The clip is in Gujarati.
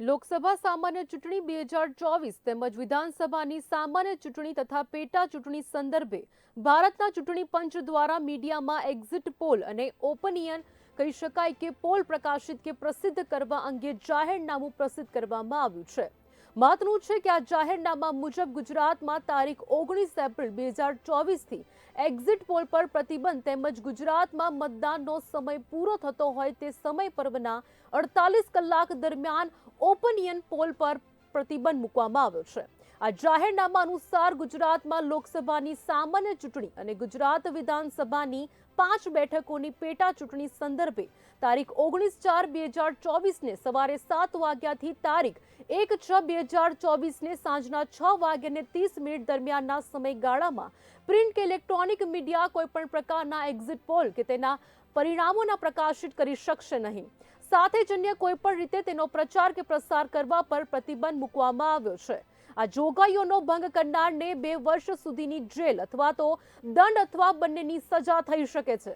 લોકસભા સામાન્ય ચૂંટણી બે હજાર ચોવીસ તેમજ વિધાનસભાની સામાન્ય ચૂંટણી તથા પેટા ચૂંટણી સંદર્ભે ભારતના ચૂંટણી પંચ દ્વારા મીડિયામાં એક્ઝિટ પોલ અને ઓપિનિયન કહી શકાય કે પોલ પ્રકાશિત કે પ્રસિદ્ધ કરવા અંગે જાહેરનામું પ્રસિદ્ધ કરવામાં આવ્યું છે. મહત્વનું છે કે આ જાહેરનામા મુજબ ગુજરાતમાં તારીખ ઓગણીસ એપ્રિલ બે હજાર ચોવીસથી એક્ઝિટ પોલ પર પ્રતિબંધ તેમજ ગુજરાતમાં મતદાનનો સમય પૂરો થતો હોય તે સમય પર્વના અડતાલીસ કલાક દરમિયાન ઓપનિયન પોલ પર પ્રતિબંધ મૂકવામાં આવ્યો છે. આ જાહેરનામા અનુસાર ગુજરાતમાં લોકસભાની સામાન્ય ચૂંટણી અને ગુજરાત વિધાનસભાની પાંચ બેઠકોની પેટા ચૂંટણી સંદર્ભે તારીખ ઓગણીસ ચાર બે હજાર ચોવીસને સવારે સાત વાગ્યાથી તારીખ એક છ બે હજાર ચોવીસને સાંજના છ વાગ્યાને ત્રીસ મિનિટ દરમિયાનના સમયગાળામાં પ્રિન્ટ કે ઇલેક્ટ્રોનિક મીડિયા કોઈપણ પ્રકારના એક્ઝિટ પોલ કે તેના પરિણામોના પ્રકાશિત કરી શકશે નહીં. સાથે જ અન્ય કોઈપણ રીતે તેનો પ્રચાર કે પ્રસાર કરવા પર પ્રતિબંધ મૂકવામાં આવ્યો છે. આ જોગવાઈઓનો ભંગ કરનારને બે વર્ષ સુધીની જેલ અથવા તો દંડ અથવા બંનેની સજા થઈ શકે છે.